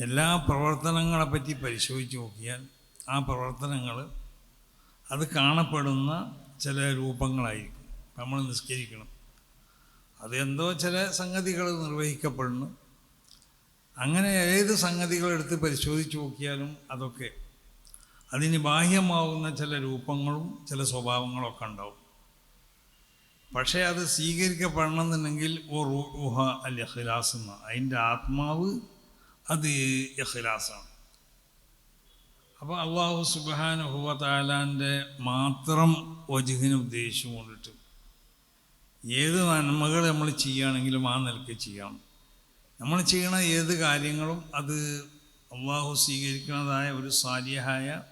എല്ലാ പ്രവർത്തനങ്ങളെ പറ്റി പരിശോധിച്ച് നോക്കിയാൽ ആ പ്രവർത്തനങ്ങൾ അത് കാണപ്പെടുന്ന ചില രൂപങ്ങളായിരിക്കും. നമ്മൾ നിസ്കരിക്കണം. അതെന്തോ ചില സംഗതികൾ നിർവഹിക്കപ്പെടുന്നു. അങ്ങനെ ഏത് സംഗതികളെടുത്ത് പരിശോധിച്ച് നോക്കിയാലും അതൊക്കെ അതിന് ബാഹ്യമാവുന്ന ചില രൂപങ്ങളും ചില സ്വഭാവങ്ങളൊക്കെ ഉണ്ടാവും. പക്ഷേ അത് സ്വീകരിക്കപ്പെടണമെന്നുണ്ടെങ്കിൽ ഓ റൂഹ അൽ ഇഖ്ലാസ് എന്ന അതിന്റെ ആത്മാവ് അത് ഇഖ്ലാസാണ്. അപ്പോൾ അള്ളാഹു സുബാനുഹുവ താലാന്റെ മാത്രം വജുഹിനെ ഉദ്ദേശിച്ചു കൊണ്ടിട്ട് ഏത് നന്മകൾ നമ്മൾ ചെയ്യുകയാണെങ്കിലും ആ നിലയ്ക്ക് ചെയ്യണം. നമ്മൾ ചെയ്യണ ഏത് കാര്യങ്ങളും അത് അള്ളാഹു സ്വീകരിക്കുന്നതായ ഒരു സാലിഹായ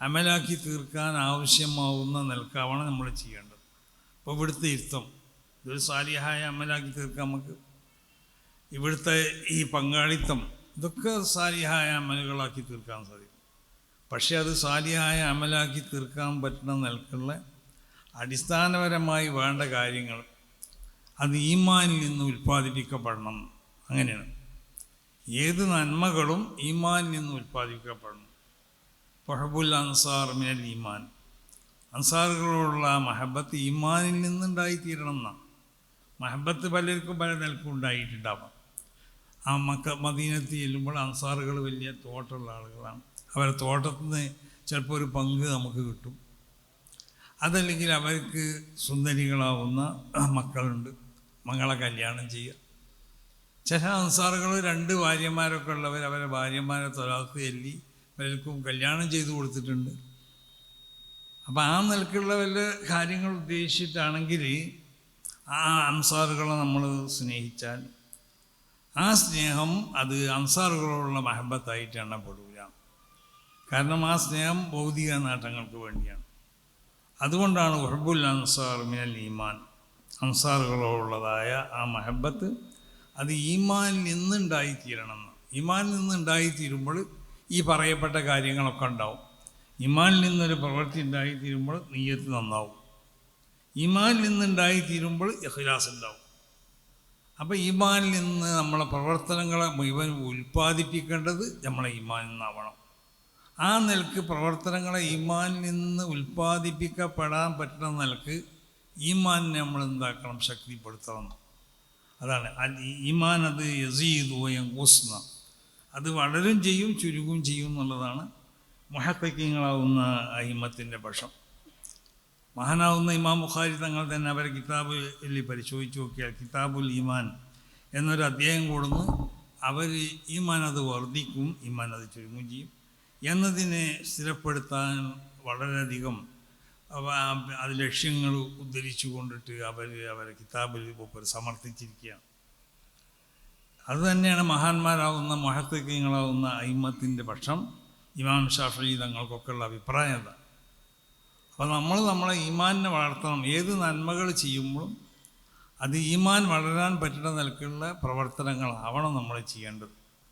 അമലാക്കി തീർക്കാൻ ആവശ്യമാവുന്ന നിലക്കാവണം നമ്മൾ ചെയ്യേണ്ടത്. അപ്പോൾ ഇവിടുത്തെ ഇരുത്തം. ഇതൊരു സാലിഹായ അമലാക്കി തീർക്കാൻ നമുക്ക് ഇവിടുത്തെ ഈ പങ്കാളിത്തം ഇതൊക്കെ സാലിഹായ അമലുകളാക്കി തീർക്കാൻ സാധിക്കും. പക്ഷേ അത് സാലിഹായ അമലാക്കി തീർക്കാൻ പറ്റുന്ന നിലക്കുള്ള അടിസ്ഥാനപരമായി വേണ്ട കാര്യങ്ങൾ അത് ഈമാനിൽ നിന്ന് ഉൽപ്പാദിപ്പിക്കപ്പെടണം. അങ്ങനെയാണ്. ഏത് നന്മകളും ഈമാനിൽ നിന്ന് ഉൽപ്പാദിപ്പിക്കപ്പെടണം. പഹബുൽ അൻസാർ മിനൽ ഈമാൻ. അൻസാറുകളോടുള്ള മഹബത്ത് ഈമാനിൽ നിന്നുണ്ടായിത്തീരണം എന്നാണ്. മഹബത്ത് പലർക്കും പല നിലക്കും ഉണ്ടായിട്ടുണ്ടാവാം. ആ മക്ക മദീനത്ത് ചെല്ലുമ്പോൾ അൻസാറുകൾ വലിയ തോട്ടമുള്ള ആളുകളാണ്. അവരെ തോട്ടത്തിൽ നിന്ന് ചിലപ്പോൾ ഒരു പങ്ക് നമുക്ക് കിട്ടും. അതല്ലെങ്കിൽ അവർക്ക് സുന്ദരികളാവുന്ന മക്കളുണ്ട്. മകളെ കല്യാണം ചെയ്യുക. ചില അൻസാറുകൾ രണ്ട് ഭാര്യമാരൊക്കെ ഉള്ളവർ അവരെ ഭാര്യമാരെ തൊലാത്ത് ചെല്ലി പലർക്കും കല്യാണം ചെയ്തു കൊടുത്തിട്ടുണ്ട്. അപ്പം ആ നിലക്കുള്ള വല്ല കാര്യങ്ങൾ ഉദ്ദേശിച്ചിട്ടാണെങ്കിൽ ആ അൻസാറുകളെ നമ്മൾ സ്നേഹിച്ചാൽ ആ സ്നേഹം അത് അൻസാറുകളോടുള്ള മഹബത്തായിട്ട് എണ്ണപ്പെടില്ല കാരണം ആ സ്നേഹം ഭൗതിക നേട്ടങ്ങൾക്ക് വേണ്ടിയാണ്. അതുകൊണ്ടാണ് ഉഹബുൽ അൻസാർ മിനൽ ഈമാൻ അൻസാറുകളോടുള്ളതായ ആ മഹബത്ത് അത് ഈമാനിൽ നിന്നുണ്ടായിത്തീരണം എന്ന്. ഈമാനിൽ നിന്നുണ്ടായിത്തീരുമ്പോൾ ഈ പറയപ്പെട്ട കാര്യങ്ങളൊക്കെ ഉണ്ടാവും. ഇമാനിൽ നിന്നൊരു പ്രവൃത്തി ഉണ്ടായിത്തീരുമ്പോൾ നെയ്യത്ത് നന്നാവും. ഇമാനിൽ നിന്നുണ്ടായിത്തീരുമ്പോൾ ഇഖ്ലാസ് ഉണ്ടാവും. അപ്പോൾ ഈമാനിൽ നിന്ന് നമ്മളെ പ്രവർത്തനങ്ങളെ ഇവൻ ഉൽപ്പാദിപ്പിക്കേണ്ടത് നമ്മളെ ഈമാനിൽ നിന്നാവണം. ആ നിലയ്ക്ക് പ്രവർത്തനങ്ങളെ ഈമാനിൽ നിന്ന് ഉൽപ്പാദിപ്പിക്കപ്പെടാൻ പറ്റുന്ന നിലയ്ക്ക് ഈമാനിനെ നമ്മൾ എന്താക്കണം? ശക്തിപ്പെടുത്തണം. അതാണ്. ഈമാൻ അത് യസീദുവയം ഊസ്ന അത് വളരും ചെയ്യും ചുരുങ്ങും ചെയ്യും എന്നുള്ളതാണ് മുഹത്തക്കിങ്ങളാവുന്ന അഹിമത്തിന്റെ പക്ഷം. മഹാനാവുന്ന ഇമാം ബുഖാരി തങ്ങൾ തന്നെ അവരെ കിതാബിൽ പരിശോധിച്ച് നോക്കിയാൽ കിതാബുൽ ഈമാൻ എന്നൊരു അധ്യായം കൂടുന്നു. അവർ ഈമാൻ അത് വർദ്ധിക്കും ഈമാൻ അത് ചുരുങ്ങും ചെയ്യും എന്നതിനെ സ്ഥിരപ്പെടുത്താൻ വളരെയധികം അത് ലക്ഷ്യങ്ങൾ ഉദ്ധരിച്ചു കൊണ്ടിട്ട് അവർ അവരെ കിതാബിൽ സമർത്ഥിച്ചിരിക്കുകയാണ്. അതുതന്നെയാണ് മഹാന്മാരാവുന്ന മഹത്വങ്ങളാവുന്ന അയിമത്തിന്റെ പക്ഷം ഇമാം ഷാഫി തങ്ങൾക്കൊക്കെയുള്ള അഭിപ്രായം അപ്പോൾ നമ്മൾ നമ്മളെ ഈമാനിനെ വളർത്തണം. ഏത് നന്മകൾ ചെയ്യുമ്പോഴും അത് ഈമാൻ വളരാൻ പറ്റുന്ന നിലക്കുള്ള പ്രവർത്തനങ്ങളാവണം നമ്മൾ ചെയ്യേണ്ടത്.